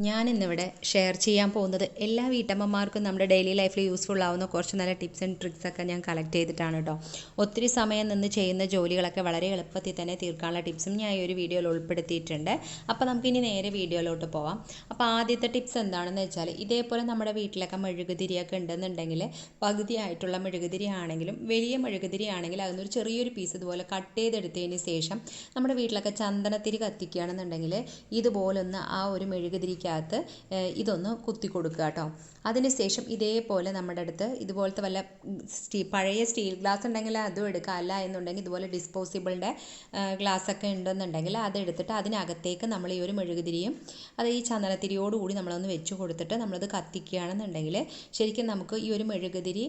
ഞാൻ ഇന്നിവിടെ ഷെയർ ചെയ്യാൻ പോകുന്നത് എല്ലാ വീട്ടമ്മമാർക്കും നമ്മുടെ ഡെയിലി ലൈഫിൽ യൂസ്ഫുൾ ആവുന്ന കുറച്ച് നല്ല ടിപ്സ് ആൻഡ് ട്രിക്സ് ഒക്കെ ഞാൻ കളക്ട് ചെയ്തിട്ടാണ് കേട്ടോ ഒത്തിരി സമയം നിന്ന് ചെയ്യുന്ന ജോലികളൊക്കെ വളരെ എളുപ്പത്തിൽ തന്നെ തീർക്കാനുള്ള ടിപ്സും ഞാൻ ഈ ഒരു വീഡിയോയിൽ ഉൾപ്പെടുത്തിയിട്ടുണ്ട്. അപ്പോൾ നമുക്ക് ഇനി നേരെ വീഡിയോയിലോട്ട് പോവാം. അപ്പോൾ ആദ്യത്തെ ടിപ്സ് എന്താണെന്ന് വെച്ചാൽ ഇതേപോലെ നമ്മുടെ വീട്ടിലൊക്കെ മെഴുകുതിരിയൊക്കെ ഉണ്ടെന്നുണ്ടെങ്കിൽ പകുതിയായിട്ടുള്ള മെഴുകുതിരി ആണെങ്കിലും വലിയ മെഴുകുതിരി ആണെങ്കിൽ അതിനൊരു ചെറിയൊരു പീസ് ഇതുപോലെ കട്ട് ചെയ്തെടുത്തതിന് ശേഷം നമ്മുടെ വീട്ടിലൊക്കെ ചന്ദനത്തിരി കത്തിക്കുകയാണെന്നുണ്ടെങ്കിൽ ഇതുപോലൊന്ന് ആ ഒരു മെഴുകുതിരിക്കകത്ത് ഇതൊന്ന് കുത്തി കൊടുക്കുക കേട്ടോ അതിനുശേഷം ഇതേപോലെ നമ്മുടെ അടുത്ത് ഇതുപോലത്തെ വല്ല സ്റ്റീ പഴയ സ്റ്റീൽ ഗ്ലാസ് ഉണ്ടെങ്കിൽ അതും എടുക്കുക അല്ല എന്നുണ്ടെങ്കിൽ ഇതുപോലെ ഡിസ്പോസിബിളിന്റെ ഗ്ലാസ് ഒക്കെ ഉണ്ടെന്നുണ്ടെങ്കിൽ അതെടുത്തിട്ട് അതിനകത്തേക്ക് നമ്മൾ ഈ ഒരു മെഴുകുതിരിയും അത് ഈ ചന്ദനത്തിരിയോടുകൂടി നമ്മളൊന്ന് വെച്ച് കൊടുത്തിട്ട് നമ്മളത് കത്തിക്കുകയാണെന്നുണ്ടെങ്കിൽ ശരിക്കും നമുക്ക് ഈ ഒരു മെഴുകുതിരി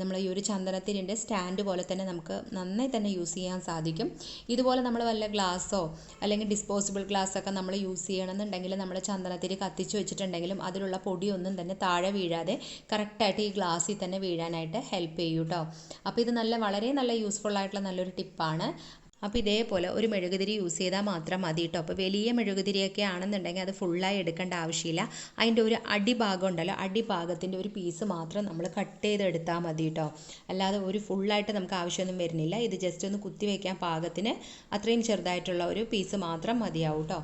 നമ്മൾ ഈ ഒരു ചന്ദനത്തിരിന്റെ സ്റ്റാൻഡ് പോലെ തന്നെ നമുക്ക് നന്നായി തന്നെ യൂസ് ചെയ്യാൻ സാധിക്കും. ഇതുപോലെ നമ്മൾ വല്ല ഗ്ലാസ്സോ അല്ലെങ്കിൽ ഡിസ്പോസിബിൾ ഗ്ലാസ് ഒക്കെ നമ്മൾ യൂസ് ചെയ്യണമെന്നുണ്ടെങ്കിൽ നമ്മൾ ചന്ദനത്തിരി കത്തിച്ച് വെച്ചിട്ടുണ്ടെങ്കിലും അതിലുള്ള പൊടിയൊന്നും തന്നെ താഴെ വീഴാതെ കറക്റ്റായിട്ട് ഈ ഗ്ലാസ്സിൽ തന്നെ വീഴാനായിട്ട് ഹെൽപ്പ് ചെയ്യും കേട്ടോ അപ്പോൾ ഇത് നല്ല വളരെ നല്ല യൂസ്ഫുൾ ആയിട്ടുള്ള നല്ലൊരു ടിപ്പാണ് അപ്പോൾ ഇതേപോലെ ഒരു മെഴുകുതിരി യൂസ് ചെയ്താൽ മാത്രം മതി കേട്ടോ അപ്പോൾ വലിയ മെഴുകുതിരിയൊക്കെ ആണെന്നുണ്ടെങ്കിൽ അത് ഫുള്ളായി എടുക്കേണ്ട ആവശ്യമില്ല. അതിന്റെ ഒരു അടിഭാഗം ഉണ്ടല്ലോ അടിഭാഗത്തിന്റെ ഒരു പീസ് മാത്രം നമ്മൾ കട്ട് ചെയ്തെടുത്താൽ മതി കേട്ടോ അല്ലാതെ ഒരു ഫുള്ളായിട്ട് നമുക്ക് ആവശ്യമൊന്നും വരുന്നില്ല. ഇത് ജസ്റ്റ് ഒന്ന് കുത്തി വയ്ക്കാൻ പാകത്തിന് അത്രയും ചെറുതായിട്ടുള്ള ഒരു പീസ് മാത്രം മതിയാവും കേട്ടോ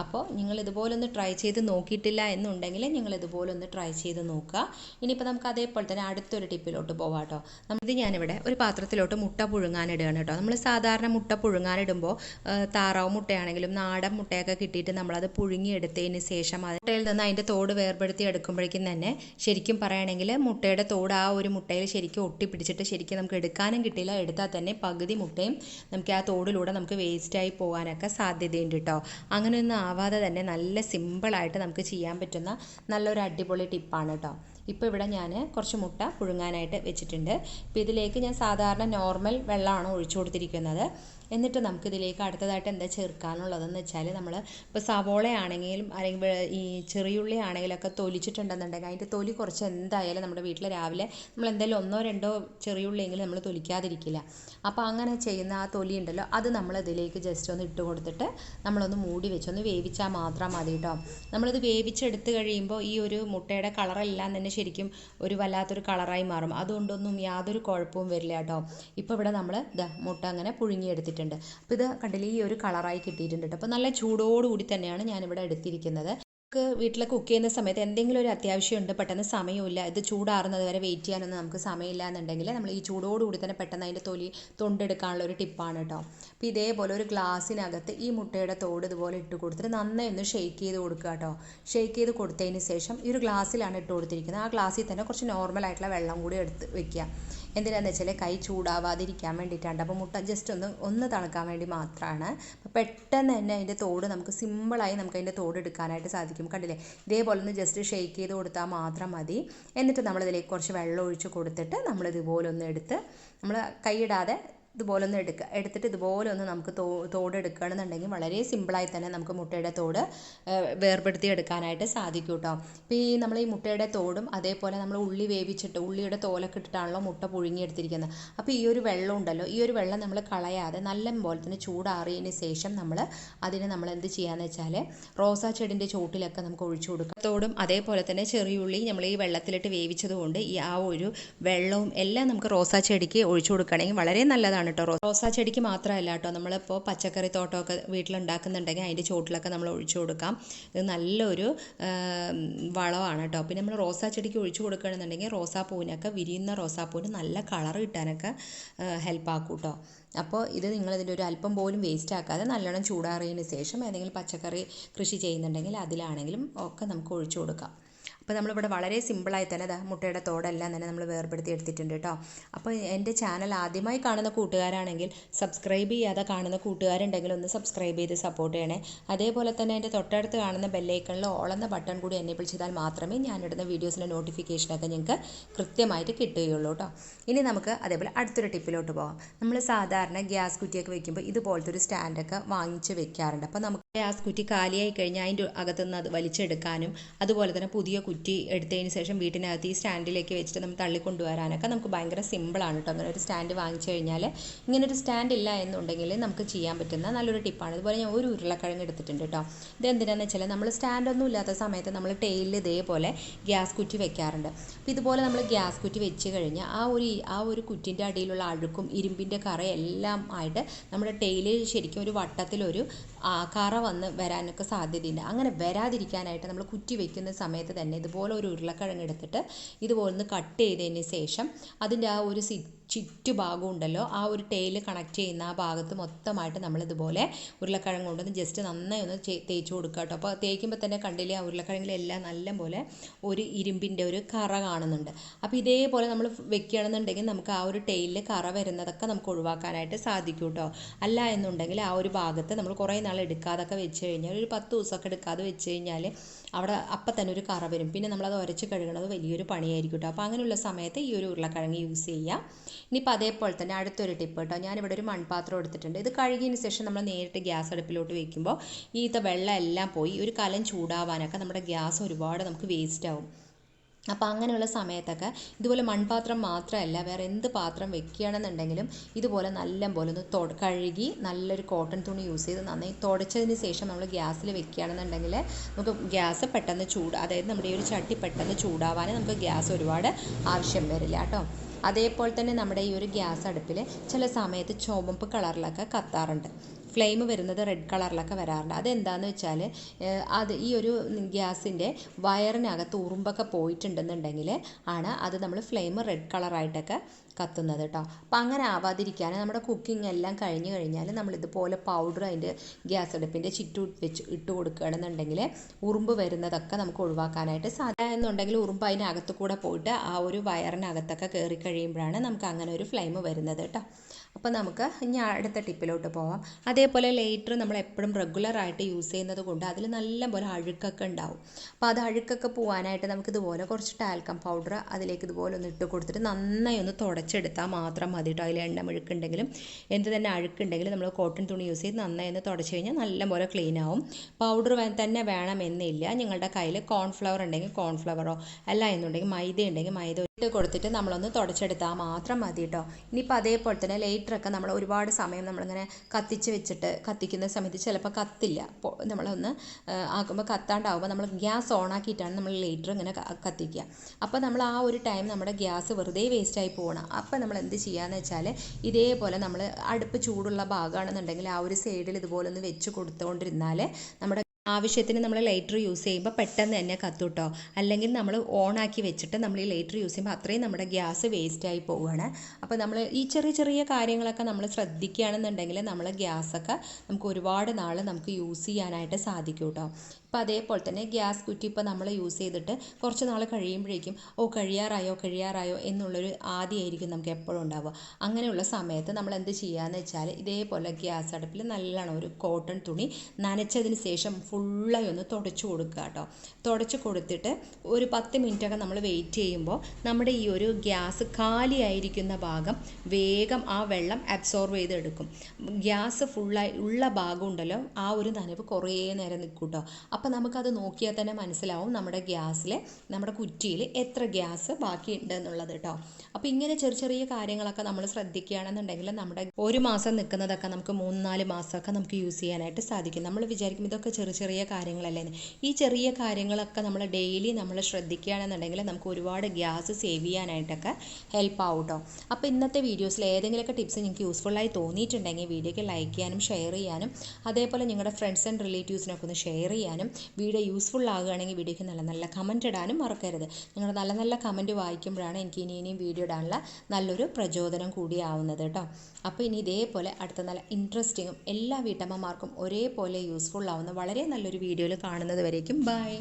അപ്പോൾ നിങ്ങൾ ഇതുപോലൊന്ന് ട്രൈ ചെയ്ത് നോക്കിയിട്ടില്ല എന്നുണ്ടെങ്കിൽ നിങ്ങൾ ഇതുപോലൊന്ന് ട്രൈ ചെയ്ത് നോക്കുക. ഇനിയിപ്പോൾ നമുക്ക് അതേപോലെ തന്നെ അടുത്തൊരു ടിപ്പിലോട്ട് പോവാം കേട്ടോ ഇത് ഞാനിവിടെ ഒരു പാത്രത്തിലോട്ട് മുട്ട പുഴുങ്ങാനിടുകയാണ് കേട്ടോ. നമ്മൾ സാധാരണ മുട്ട പുഴുങ്ങാനിടുമ്പോൾ താറാവ് മുട്ടയാണെങ്കിലും നാടൻ മുട്ടയൊക്കെ കിട്ടിയിട്ട് നമ്മളത് പുഴുങ്ങിയെടുത്തതിന് ശേഷം മുട്ടയിൽ നിന്ന് അതിന്റെ തോട് വേർപെടുത്തി എടുക്കുമ്പോഴേക്കും തന്നെ ശരിക്കും പറയുകയാണെങ്കിൽ മുട്ടയുടെ തോട് ആ ഒരു മുട്ടയിൽ ശരിക്കും ഒട്ടിപ്പിടിച്ചിട്ട് ശരിക്കും നമുക്ക് എടുക്കാനും കിട്ടിയില്ല. എടുത്താൽ തന്നെ പകുതി മുട്ടയും നമുക്ക് ആ തോടിലൂടെ നമുക്ക് വേസ്റ്റായി പോകാനൊക്കെ സാധ്യതയുണ്ട് കേട്ടോ. അങ്ങനെയൊന്നും ആവാതെ തന്നെ നല്ല സിമ്പിളായിട്ട് നമുക്ക് ചെയ്യാൻ പറ്റുന്ന നല്ലൊരു അടിപൊളി ടിപ്പാണ് കേട്ടോ ഇപ്പോൾ ഇവിടെ ഞാൻ കുറച്ച് മുട്ട പുഴുങ്ങാനായിട്ട് വെച്ചിട്ടുണ്ട്. ഇപ്പോൾ ഇതിലേക്ക് ഞാൻ സാധാരണ നോർമൽ വെള്ളമാണ് ഒഴിച്ചു കൊടുത്തിരിക്കുന്നത്. എന്നിട്ട് നമുക്കിതിലേക്ക് അടുത്തതായിട്ട് എന്താ ചേർക്കാനുള്ളതെന്ന് വെച്ചാൽ നമ്മൾ ഇപ്പോൾ സവോളയാണെങ്കിലും അല്ലെങ്കിൽ ഈ ചെറിയുള്ളി ആണെങ്കിലൊക്കെ തൊലിച്ചിട്ടുണ്ടെന്നുണ്ടെങ്കിൽ അതിന്റെ തൊലി കുറച്ച് എന്തായാലും നമ്മുടെ വീട്ടിൽ രാവിലെ നമ്മൾ എന്തായാലും ഒന്നോ രണ്ടോ ചെറിയുള്ളിയെങ്കിലും നമ്മൾ തൊലിക്കാതിരിക്കില്ല. അപ്പോൾ അങ്ങനെ ചെയ്യുന്ന ആ തൊലി ഉണ്ടല്ലോ അത് നമ്മൾ ഇതിലേക്ക് ജസ്റ്റ് ഒന്ന് ഇട്ട് കൊടുത്തിട്ട് നമ്മളൊന്ന് മൂടി വെച്ച് ഒന്ന് വേവിച്ചാൽ മാത്രം മതി കേട്ടോ നമ്മളിത് വേവിച്ചെടുത്ത് കഴിയുമ്പോൾ ഈ ഒരു മുട്ടയുടെ കളറെല്ലാം തന്നെ ശരിക്കും ഒരു വല്ലാത്തൊരു കളറായി മാറും. അതുകൊണ്ടൊന്നും യാതൊരു കുഴപ്പവും വരില്ല കേട്ടോ. ഇപ്പോൾ ഇവിടെ നമ്മൾ ഇത് മുട്ട അങ്ങനെ പുഴുങ്ങിയെടുത്തിട്ടുണ്ട്. അപ്പോൾ ഇത് കണ്ടില്ലേ ഈ ഒരു കളറായി കിട്ടിയിട്ടുണ്ട് കേട്ടോ. അപ്പോൾ നല്ല ചൂടോടുകൂടി തന്നെയാണ് ഞാനിവിടെ എടുത്തിരിക്കുന്നത്. നമുക്ക് വീട്ടിൽ കുക്ക് ചെയ്യുന്ന സമയത്ത് എന്തെങ്കിലും ഒരു അത്യാവശ്യം ഉണ്ട് പെട്ടെന്ന് സമയമില്ല ഇത് ചൂടാറുന്നത് വരെ വെയിറ്റ് ചെയ്യാനൊന്നും നമുക്ക് സമയമില്ല എന്നുണ്ടെങ്കിൽ നമ്മൾ ഈ ചൂടോടുകൂടി തന്നെ പെട്ടെന്ന് അതിന്റെ തൊലി തൊണ്ടെടുക്കാനുള്ള ഒരു ടിപ്പാണ് കേട്ടോ. അപ്പോൾ ഇതേപോലെ ഒരു ഗ്ലാസ്സിനകത്ത് ഈ മുട്ടയുടെ തോട് ഇതുപോലെ ഇട്ട് കൊടുത്തിട്ട് നന്നായി ഒന്ന് ഷെയ്ക്ക് ചെയ്ത് കൊടുക്കുക കേട്ടോ. ഷെയ്ക്ക് ചെയ്ത് കൊടുത്തതിന് ശേഷം ഈ ഒരു ഗ്ലാസ്സിലാണ് ഇട്ട് കൊടുത്തിരിക്കുന്നത്. ആ ഗ്ലാസ്സിൽ തന്നെ കുറച്ച് നോർമൽ ആയിട്ടുള്ള വെള്ളം കൂടി എടുത്ത് വെക്കുക. എന്തിനാന്ന് വെച്ചാൽ കൈ ചൂടാവാതിരിക്കാൻ വേണ്ടിയിട്ടാണ്. അപ്പോൾ മുട്ട ജസ്റ്റ് ഒന്ന് ഒന്ന് തണുക്കാൻ വേണ്ടി മാത്രമാണ് പെട്ടെന്ന് തന്നെ അതിന്റെ തോട് നമുക്ക് സിമ്പിളായി നമുക്ക് അതിന്റെ തോട് എടുക്കാനായിട്ട് സാധിക്കും. കണ്ടില്ലേ? ഇതേപോലെ ഒന്ന് ജസ്റ്റ് ഷെയ്ക്ക് ചെയ്ത് കൊടുത്താൽ മാത്രം മതി. എന്നിട്ട് നമ്മളിതിലേക്ക് കുറച്ച് വെള്ളം ഒഴിച്ച് കൊടുത്തിട്ട് നമ്മളിതുപോലെ ഒന്ന് എടുത്ത് നമ്മൾ കൈയിടാതെ ഇതുപോലെ ഒന്ന് എടുക്കുക എടുത്തിട്ട് ഇതുപോലെ ഒന്ന് നമുക്ക് തോ തോട് എടുക്കുകയാണെന്നുണ്ടെങ്കിൽ വളരെ സിമ്പിളായി തന്നെ നമുക്ക് മുട്ടയുടെ തോട് വേർപെടുത്തി എടുക്കാനായിട്ട് സാധിക്കും കേട്ടോ ഇപ്പോൾ ഈ നമ്മൾ ഈ മുട്ടയുടെ തോടും അതേപോലെ നമ്മൾ ഉള്ളി വേവിച്ചിട്ട് ഉള്ളിയുടെ തോലൊക്കെ ഇട്ടിട്ടാണല്ലോ മുട്ട പുഴുങ്ങിയെടുത്തിരിക്കുന്നത്. അപ്പോൾ ഈ ഒരു വെള്ളം ഉണ്ടല്ലോ ഈ ഒരു വെള്ളം നമ്മൾ കളയാതെ നല്ല പോലെ തന്നെ ചൂടാറിയതിന് ശേഷം നമ്മൾ അതിനെ നമ്മൾ എന്ത് ചെയ്യാന്ന് വെച്ചാൽ റോസാ ചെടിന്റെ ചോട്ടിലൊക്കെ നമുക്ക് ഒഴിച്ചു കൊടുക്കാം. തോടും അതേപോലെ തന്നെ ചെറിയ ഉള്ളി നമ്മൾ ഈ വെള്ളത്തിലിട്ട് വേവിച്ചതുകൊണ്ട് ഈ ആ ഒരു വെള്ളവും എല്ലാം നമുക്ക് റോസാ ചെടിക്ക് ഒഴിച്ചു കൊടുക്കുകയാണെങ്കിൽ വളരെ നല്ലതാണ് കേട്ടോ. റോസാ ചെടിക്ക് മാത്രമല്ല കേട്ടോ നമ്മളിപ്പോൾ പച്ചക്കറി തോട്ടമൊക്കെ വീട്ടിലുണ്ടാക്കുന്നുണ്ടെങ്കിൽ അതിന്റെ ചുവട്ടിലൊക്കെ നമ്മൾ ഒഴിച്ചു കൊടുക്കാം. ഇത് നല്ലൊരു വളമാണ് കേട്ടോ. പിന്നെ നമ്മൾ റോസാ ചെടിക്ക് ഒഴിച്ചു കൊടുക്കുകയാണെന്നുണ്ടെങ്കിൽ റോസാപ്പൂവിനൊക്കെ വിരിയുന്ന റോസാപ്പൂവിന് നല്ല കളർ കിട്ടാനൊക്കെ ഹെൽപ്പ് ആക്കും കേട്ടോ. അപ്പോൾ ഇത് നിങ്ങളിതിന്റെ ഒരു അല്പം പോലും വേസ്റ്റ് ആക്കാതെ നല്ലോണം ചൂടാറിയതിന് ശേഷം ഏതെങ്കിലും പച്ചക്കറി കൃഷി ചെയ്യുന്നുണ്ടെങ്കിൽ അതിലാണെങ്കിലും ഒക്കെ നമുക്ക് ഒഴിച്ചു കൊടുക്കാം. അപ്പോൾ നമ്മളിവിടെ വളരെ സിമ്പിളായി തന്നെ ദാ മുട്ടയുടെ തോടെല്ലാം തന്നെ നമ്മൾ വേർപെടുത്തി എടുത്തിട്ടുണ്ട് കേട്ടോ അപ്പോൾ എന്റെ ചാനൽ ആദ്യമായി കാണുന്ന കൂട്ടുകാരാണെങ്കിൽ സബ്സ്ക്രൈബ് ചെയ്യാതെ കാണുന്ന കൂട്ടുകാരുണ്ടെങ്കിൽ ഒന്ന് സബ്സ്ക്രൈബ് ചെയ്ത് സപ്പോർട്ട് ചെയ്യണേ. അതേപോലെ തന്നെ എന്റെ തൊട്ടടുത്ത് കാണുന്ന ബെല്ലൈക്കണിൽ ഓളെന്ന ബട്ടൺ കൂടി എനേബിൾ ചെയ്താൽ മാത്രമേ ഞാനിടുന്ന വീഡിയോസിന്റെ നോട്ടിഫിക്കേഷനൊക്കെ നിങ്ങൾക്ക് കൃത്യമായിട്ട് കിട്ടുകയുള്ളൂ കേട്ടോ ഇനി നമുക്ക് അതേപോലെ അടുത്തൊരു ടിപ്പിലോട്ട് പോകാം. നമ്മൾ സാധാരണ ഗ്യാസ് കുറ്റിയൊക്കെ വെക്കുമ്പോൾ ഇതുപോലത്തെ ഒരു സ്റ്റാൻഡൊക്കെ വാങ്ങിച്ച് വെക്കാറുണ്ട്. അപ്പോൾ നമുക്ക് ഗ്യാസ് കുറ്റി കാലിയായി കഴിഞ്ഞാൽ അതിന്റെ അകത്തുനിന്ന് അത് വലിച്ചെടുക്കാനും അതുപോലെ തന്നെ പുതിയ കുറ്റി എടുത്തതിന് ശേഷം വീട്ടിനകത്ത് ഈ സ്റ്റാൻഡിലേക്ക് വെച്ചിട്ട് നമ്മൾ തള്ളിക്കൊണ്ടുവരാനൊക്കെ നമുക്ക് ഭയങ്കര സിമ്പിളാണ് കേട്ടോ. അങ്ങനെ ഒരു സ്റ്റാൻഡ് വാങ്ങിച്ചു കഴിഞ്ഞാൽ ഇങ്ങനെ ഒരു സ്റ്റാൻഡ് ഇല്ല എന്നുണ്ടെങ്കിൽ നമുക്ക് ചെയ്യാൻ പറ്റുന്ന നല്ലൊരു ടിപ്പാണ് ഇതുപോലെ ഞാൻ ഒരു ഉരുളക്കിഴങ്ങ് എടുത്തിട്ടുണ്ട് കേട്ടോ. ഇത് എന്തിനാണെന്ന് വെച്ചാൽ നമ്മൾ സ്റ്റാൻഡൊന്നും ഇല്ലാത്ത സമയത്ത് നമ്മൾ ടെയിലിൽ ഇതേപോലെ ഗ്യാസ് കുറ്റി വെക്കാറുണ്ട്. അപ്പോൾ ഇതുപോലെ നമ്മൾ ഗ്യാസ് കുറ്റി വെച്ച് കഴിഞ്ഞാൽ ആ ഒരു ആ ഒരു കുറ്റിന്റെ അടിയിലുള്ള അഴുക്കും ഇരുമ്പിന്റെ കറയെല്ലാം ആയിട്ട് നമ്മുടെ ടെയിൽ ശരിക്കും ഒരു വട്ടത്തിലൊരു കറ വന്ന് വരാനൊക്കെ സാധ്യതയുണ്ട് അങ്ങനെ വരാതിരിക്കാനായിട്ട് നമ്മൾ കുറ്റി വെക്കുന്ന സമയത്ത് തന്നെ ഇതുപോലെ ഒരു ഉരുളക്കിഴങ്ങ് എടുത്തിട്ട് ഇതുപോലെ ഒന്ന് കട്ട് ചെയ്തതിന് ശേഷം അതിന്റെ ആ ഒരു സി ചുറ്റുഭാഗം ഉണ്ടല്ലോ ആ ഒരു ടെയിൽ കണക്ട് ചെയ്യുന്ന ആ ഭാഗത്ത് മൊത്തമായിട്ട് നമ്മൾ ഇതുപോലെ ഉരുളക്കിഴങ്ങ് കൊണ്ടുവന്ന് ജസ്റ്റ് നന്നായി ഒന്ന് തേച്ച് കൊടുക്കുക കേട്ടോ. അപ്പോൾ തേക്കുമ്പോൾ തന്നെ കണ്ടില്ലേ ആ ഉരുളക്കിഴങ്ങിലെല്ലാം നല്ല പോലെ ഒരു ഇരുമ്പിന്റെ ഒരു കറ കാണുന്നുണ്ട്. അപ്പോൾ ഇതേപോലെ നമ്മൾ വെക്കുകയാണെന്നുണ്ടെങ്കിൽ നമുക്ക് ആ ഒരു ടെയിലിൽ കറ വരുന്നതൊക്കെ നമുക്ക് ഒഴിവാക്കാനായിട്ട് സാധിക്കും കേട്ടോ. അല്ല എന്നുണ്ടെങ്കിൽ ആ ഒരു ഭാഗത്ത് നമ്മൾ കുറേ നാൾ എടുക്കാതൊക്കെ വെച്ച് കഴിഞ്ഞാൽ ഒരു പത്ത് ദിവസമൊക്കെ എടുക്കാതെ വെച്ച് കഴിഞ്ഞാൽ അവിടെ അപ്പം തന്നെ ഒരു കറ വരും. പിന്നെ നമ്മളത് ഉരച്ച് കഴുകണത് വലിയൊരു പണിയായിരിക്കും കേട്ടോ. അപ്പോൾ അങ്ങനെയുള്ള സമയത്ത് ഈ ഒരു ഉരുളക്കിഴങ്ങ് യൂസ് ചെയ്യുക ഇനിയിപ്പോൾ അതേപോലെ തന്നെ അടുത്തൊരു ടിപ്പ് കേട്ടോ. ഞാനിവിടെ ഒരു മൺപാത്രം എടുത്തിട്ടുണ്ട്. ഇത് കഴുകിയതിന് ശേഷം നമ്മൾ നേരിട്ട് ഗ്യാസ് അടുപ്പിലോട്ട് വയ്ക്കുമ്പോൾ ഈ വെള്ളം എല്ലാം പോയി ഒരു കലം ചൂടാവാനൊക്കെ നമ്മുടെ ഗ്യാസ് ഒരുപാട് നമുക്ക് വേസ്റ്റ് ആവും. അപ്പോൾ അങ്ങനെയുള്ള സമയത്തൊക്കെ ഇതുപോലെ മൺപാത്രം മാത്രമല്ല വേറെ എന്ത് പാത്രം വെക്കുകയാണെന്നുണ്ടെങ്കിലും ഇതുപോലെ നല്ല പോലെ ഒന്ന് തൊ കഴുകി നല്ലൊരു കോട്ടൺ തുണി യൂസ് ചെയ്ത് നന്നായി തുടച്ചതിന് ശേഷം നമ്മൾ ഗ്യാസിൽ വെക്കുകയാണെന്നുണ്ടെങ്കിൽ നമുക്ക് ഗ്യാസ് പെട്ടെന്ന് ചൂട് അതായത് നമ്മുടെ ഈ ഒരു ചട്ടി പെട്ടെന്ന് ചൂടാവാൻ നമുക്ക് ഗ്യാസ് ഒരുപാട് ആവശ്യം വരില്ല കേട്ടോ. അതേപോലെ തന്നെ നമ്മുടെ ഈ ഒരു ഗ്യാസ് അടുപ്പിൽ ചില സമയത്ത് ചുവപ്പ് കളറിലൊക്കെ കത്താറുണ്ട്. ഫ്ലെയിം വരുന്നത് റെഡ് കളറിലൊക്കെ വരാറുണ്ട്. അതെന്താണെന്ന് വെച്ചാൽ അത് ഈ ഒരു ഗ്യാസിന്റെ വയറിനകത്ത് ഉറുമ്പൊക്കെ പോയിട്ടുണ്ടെന്നുണ്ടെങ്കിൽ ആണ് അത് നമ്മൾ ഫ്ലെയിം റെഡ് കളറായിട്ടൊക്കെ കത്തുന്നത് കേട്ടോ അപ്പം അങ്ങനെ ആവാതിരിക്കാൻ നമ്മുടെ കുക്കിംഗ് എല്ലാം കഴിഞ്ഞ് കഴിഞ്ഞാൽ നമ്മൾ ഇതുപോലെ പൗഡർ അതിന്റെ ഗ്യാസ് അടുപ്പിന്റെ ചുറ്റും വെച്ച് ഇട്ട് കൊടുക്കുകയാണെന്നുണ്ടെങ്കിൽ ഉറുമ്പ് വരുന്നതൊക്കെ നമുക്ക് ഒഴിവാക്കാനായിട്ട് സാധ്യത എന്നുണ്ടെങ്കിൽ ഉറുമ്പ് അതിനകത്ത് കൂടെ പോയിട്ട് ആ ഒരു വയറിനകത്തൊക്കെ കയറി കഴിയുമ്പോഴാണ് നമുക്ക് അങ്ങനെ ഒരു ഫ്ലെയിം വരുന്നത് കേട്ടോ അപ്പോൾ നമുക്ക് ഇനി അടുത്ത ടിപ്പിലോട്ട് പോവാം. അതേപോലെ ലേറ്റർ നമ്മൾ എപ്പോഴും റെഗുലറായിട്ട് യൂസ് ചെയ്യുന്നത് കൊണ്ട് അതിൽ നല്ല പോലെ അഴുക്കൊക്കെ ഉണ്ടാവും. അപ്പോൾ അത് അഴുക്കൊക്കെ പോകാനായിട്ട് നമുക്ക് ഇതുപോലെ കുറച്ച് ടാൽക്കം പൗഡർ അതിലേക്ക് ഇതുപോലെ ഒന്ന് ഇട്ട് കൊടുത്തിട്ട് നന്നായി ഒന്ന് തുടച്ചെടുത്താൽ മാത്രം മതി കേട്ടോ അതിൽ എണ്ണ മുഴുക്കുണ്ടെങ്കിലും എന്ത് തന്നെ അഴുക്കുണ്ടെങ്കിലും നമ്മൾ കോട്ടൺ തുണി യൂസ് ചെയ്ത് നന്നായി ഒന്ന് തുടച്ച് കഴിഞ്ഞാൽ നല്ലപോലെ ക്ലീൻ ആവും. പൗഡർ തന്നെ വേണമെന്നില്ല. നിങ്ങളുടെ കയ്യിൽ കോൺഫ്ലവർ ഉണ്ടെങ്കിൽ കോൺഫ്ലവറോ അല്ല എന്നുണ്ടെങ്കിൽ മൈദ ഉണ്ടെങ്കിൽ മൈദ ഇട്ട് കൊടുത്തിട്ട് നമ്മളൊന്ന് തുടച്ചെടുത്താൽ മാത്രം മതി കേട്ടോ ഇനിയിപ്പോൾ അതേപോലെ തന്നെ ലൈറ്ററൊക്കെ നമ്മൾ ഒരുപാട് സമയം നമ്മളിങ്ങനെ കത്തിച്ച് വെച്ചിട്ട് കത്തിക്കുന്ന സമയത്ത് ചിലപ്പോൾ കത്തില്ല. അപ്പോൾ നമ്മളൊന്ന് ആക്കുമ്പോൾ കത്താണ്ടാവുമ്പോൾ നമ്മൾ ഗ്യാസ് ഓൺ ആക്കിയിട്ടാണ് നമ്മൾ ലൈറ്റർ ഇങ്ങനെ കത്തിക്കുക അപ്പോൾ നമ്മൾ ആ ഒരു ടൈം നമ്മുടെ ഗ്യാസ് വെറുതെ വേസ്റ്റായി പോകണം അപ്പോൾ നമ്മൾ എന്ത് ചെയ്യുകയെന്ന് വെച്ചാൽ ഇതേപോലെ നമ്മൾ അടുപ്പ് ചൂടുള്ള ഭാഗമാണെന്നുണ്ടെങ്കിൽ ആ ഒരു സൈഡിൽ ഇതുപോലെ ഒന്ന് വെച്ച് കൊടുത്തുകൊണ്ടിരുന്നാൽ നമ്മുടെ ആവശ്യത്തിന് നമ്മൾ ലൈറ്റർ യൂസ് ചെയ്യുമ്പോൾ പെട്ടെന്ന് തന്നെ കത്തൂട്ടോ. അല്ലെങ്കിൽ നമ്മൾ ഓണാക്കി വെച്ചിട്ട് നമ്മൾ ഈ ലൈറ്റർ യൂസ് ചെയ്യുമ്പോൾ അത്രയും നമ്മുടെ ഗ്യാസ് വേസ്റ്റായി പോവുകയാണ് അപ്പോൾ നമ്മൾ ഈ ചെറിയ ചെറിയ കാര്യങ്ങളൊക്കെ നമ്മൾ ശ്രദ്ധിക്കുകയാണെന്നുണ്ടെങ്കിൽ നമ്മൾ ഗ്യാസൊക്കെ നമുക്ക് ഒരുപാട് നാൾ നമുക്ക് യൂസ് ചെയ്യാനായിട്ട് സാധിക്കും കേട്ടോ അപ്പോൾ അതേപോലെ തന്നെ ഗ്യാസ് കുറ്റി ഇപ്പോൾ നമ്മൾ യൂസ് ചെയ്തിട്ട് കുറച്ച് നാൾ കഴിയുമ്പോഴേക്കും ഓ കഴിയാറായോ കഴിയാറായോ എന്നുള്ളൊരു ആദ്യമായിരിക്കും നമുക്ക് എപ്പോഴും ഉണ്ടാവുക. അങ്ങനെയുള്ള സമയത്ത് നമ്മൾ എന്ത് ചെയ്യുകയെന്ന് വെച്ചാൽ ഇതേപോലെ ഗ്യാസ് അടുപ്പിൽ നല്ലോണം ഒരു കോട്ടൺ തുണി നനച്ചതിന് ശേഷം ഫുള്ളായി ഒന്ന് തുടച്ചു കൊടുക്കുക കേട്ടോ. തുടച്ചു കൊടുത്തിട്ട് ഒരു പത്ത് മിനിറ്റൊക്കെ നമ്മൾ വെയിറ്റ് ചെയ്യുമ്പോൾ നമ്മുടെ ഈ ഒരു ഗ്യാസ് കാലിയായിരിക്കുന്ന ഭാഗം വേഗം ആ വെള്ളം അബ്സോർവ് ചെയ്തെടുക്കും. ഗ്യാസ് ഫുള്ളായി ഉള്ള ഭാഗം ഉണ്ടല്ലോ ആ ഒരു നനവ് കുറേ നേരം നിൽക്കും കേട്ടോ. അപ്പോൾ നമുക്കത് നോക്കിയാൽ തന്നെ മനസ്സിലാവും നമ്മുടെ ഗ്യാസിൽ നമ്മുടെ കുറ്റിയിൽ എത്ര ഗ്യാസ് ബാക്കിയുണ്ട് എന്നുള്ളത് കേട്ടോ അപ്പോൾ ഇങ്ങനെ ചെറിയ ചെറിയ കാര്യങ്ങളൊക്കെ നമ്മൾ ശ്രദ്ധിക്കുകയാണെന്നുണ്ടെങ്കിൽ നമ്മുടെ ഒരു മാസം നിൽക്കുന്നതൊക്കെ നമുക്ക് മൂന്ന് നാല് മാസമൊക്കെ നമുക്ക് യൂസ് ചെയ്യാനായിട്ട് സാധിക്കും. നമ്മൾ വിചാരിക്കും ഇതൊക്കെ ചെറിയ ചെറിയ കാര്യങ്ങളല്ലേ. ഈ ചെറിയ കാര്യങ്ങളൊക്കെ നമ്മൾ ഡെയിലി നമ്മൾ ശ്രദ്ധിക്കുകയാണെന്നുണ്ടെങ്കിൽ നമുക്ക് ഒരുപാട് ഗ്യാസ് സേവ് ചെയ്യാനായിട്ടൊക്കെ ഹെൽപ്പ് ആവും കേട്ടോ അപ്പോൾ ഇന്നത്തെ വീഡിയോസിൽ ഏതെങ്കിലുമൊക്കെ ടിപ്സ് നിങ്ങൾക്ക് യൂസ്ഫുള്ളായി തോന്നിയിട്ടുണ്ടെങ്കിൽ വീഡിയോയ്ക്ക് ലൈക്ക് ചെയ്യാനും ഷെയർ ചെയ്യാനും അതേപോലെ നിങ്ങളുടെ ഫ്രണ്ട്സ് ആൻഡ് റിലേറ്റീവ്സിനൊക്കെ ഒന്ന് ഷെയർ ചെയ്യാനും വീഡിയോ യൂസ്ഫുൾ ആകുകയാണെങ്കിൽ വീഡിയോയ്ക്ക് നല്ല നല്ല കമന്റ് ഇടാനും മറക്കരുത്. നിങ്ങൾ നല്ല നല്ല കമന്റ് വായിക്കുമ്പോഴാണ് എനിക്ക് ഇനി ഇനിയും വീഡിയോ ഇടാനുള്ള നല്ലൊരു പ്രചോദനം കൂടിയാവുന്നത് കേട്ടോ. അപ്പോൾ ഇനി ഇതേപോലെ അടുത്ത നല്ല ഇൻട്രസ്റ്റിങ്ങും എല്ലാ വീട്ടമ്മമാർക്കും ഒരേപോലെ യൂസ്ഫുൾ ആവുന്ന വളരെ നല്ലൊരു വീഡിയോയിൽ കാണുന്നത് വരേക്കും. ബൈ